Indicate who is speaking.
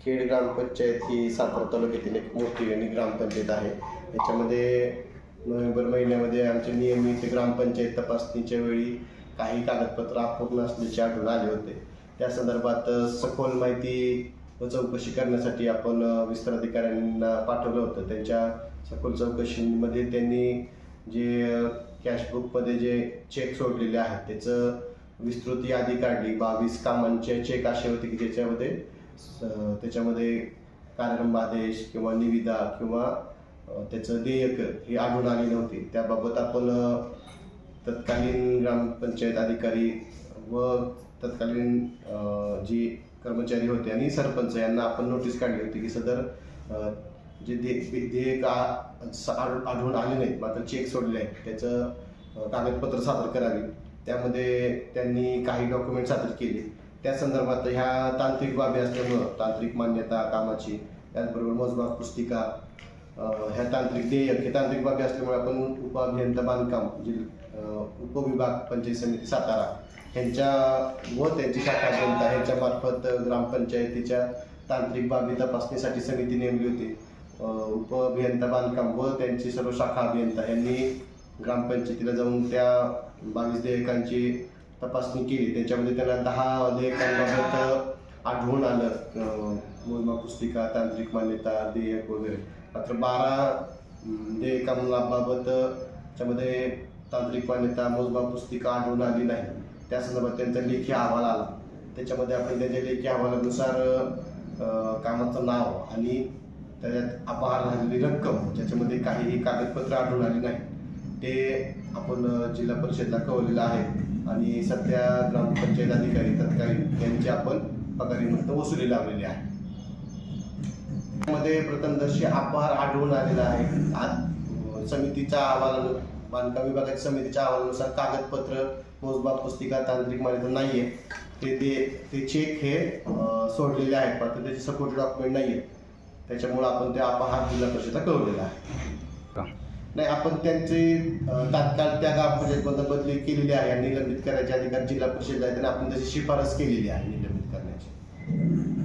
Speaker 1: खेड ग्रामपंचायत ही सातारा तालुक्यातील एक मोठी आणि ग्रामपंचायत आहे. याच्यामध्ये नोव्हेंबर महिन्यामध्ये आमच्या नियमित ग्रामपंचायत तपासणीच्या वेळी काही कागदपत्र अपूर्ण असल्याचे आढळून आले होते. त्या संदर्भात सखोल माहिती व चौकशी करण्यासाठी आपण विस्तार अधिकाऱ्यांना पाठवलं होतं. त्यांच्या सखोल चौकशीमध्ये त्यांनी जे कॅशबुकमध्ये जे चेक सोडलेले आहेत त्याचं विस्तृत यादी काढली. बावीस कामांचे चेक असे होते की ज्याच्यामध्ये त्याच्यामध्ये कार्यक्रम आदेश किंवा निविदा किंवा त्याचं देयक हे आढळून आले नव्हते. त्याबाबत आपण तत्कालीन ग्रामपंचायत अधिकारी व तत्कालीन जी कर्मचारी होते आणि सरपंच यांना आपण नोटीस काढली होती की सदर जे दे देयक स- आढ- आढळून आले नाहीत. मात्र चेक सोडले आहेत. त्याचं कागदपत्र सादर करावी. त्यामध्ये त्यांनी काही डॉक्युमेंट सादर केले. त्या संदर्भात ह्या तांत्रिक बाबी असल्यामुळं तांत्रिक मान्यता कामाची त्याचबरोबर मोजमाप पुस्तिका ह्या तांत्रिक देयक हे तांत्रिक बाबी असल्यामुळे आपण उपअभियंता बांधकाम म्हणजे, जे उपविभाग पंचायत समिती सातारा ह्यांच्या व त्यांची शाखा अभियंता ह्यांच्या मार्फत ग्रामपंचायतीच्या तांत्रिक बाबी तपासणीसाठी समिती नेमली होती. उप उपअभियंता बांधकाम व त्यांची सर्व शाखा अभियंता यांनी ग्रामपंचायतीला जाऊन त्या बावीस देयकांची तपासणी केली. त्याच्यामध्ये त्यांना दहा देयकांबाबत आढळून आलं मोजमा मोजमाप पुस्तिका तांत्रिक मान्यता देयक वगैरे. मात्र बारा देयकांबाबत त्याच्यामध्ये तांत्रिक मान्यता मोजमाप पुस्तिका आढळून आली नाही. त्या संदर्भात त्यांचा लेखी अहवाल आला. त्याच्यामध्ये आपण त्यांच्या लेखी अहवालानुसार कामाचं नाव आणि त्याच्यात अपहार झालेली रक्कम ज्याच्यामध्ये काहीही कागदपत्र आढळून आली नाही ते आपण जिल्हा परिषदला कळवलेलं आहे. आणि सध्या ग्रामपंचायत अधिकारी तत्कालीन यांची आपण पगारीमध्ये वसुली लावलेली आहे. त्यामध्ये प्रथमदर्शी अपहार आढळून आलेला आहे. आज समितीच्या अहवाला बांधकाम विभागाच्या समितीच्या अहवालानुसार कागदपत्र मोजमाप पुस्तिका तांत्रिक मर्यादा नाही आहे ते ते ते चेक हे सोडलेले आहेत. मात्र त्याचे सपोर्ट डॉक्युमेंट नाही आहेत त्याच्यामुळे आपण ते अपहार जिल्हा परिषदला कळवलेला आहे. नाही आपण त्यांचे तात्काळ त्या ग्राम पंचायत बदली केलेली आहे निलंबित करायचे अधिकार जिल्हा परिषद आणि आपण त्याची शिफारस केलेली आहे निलंबित करण्याची.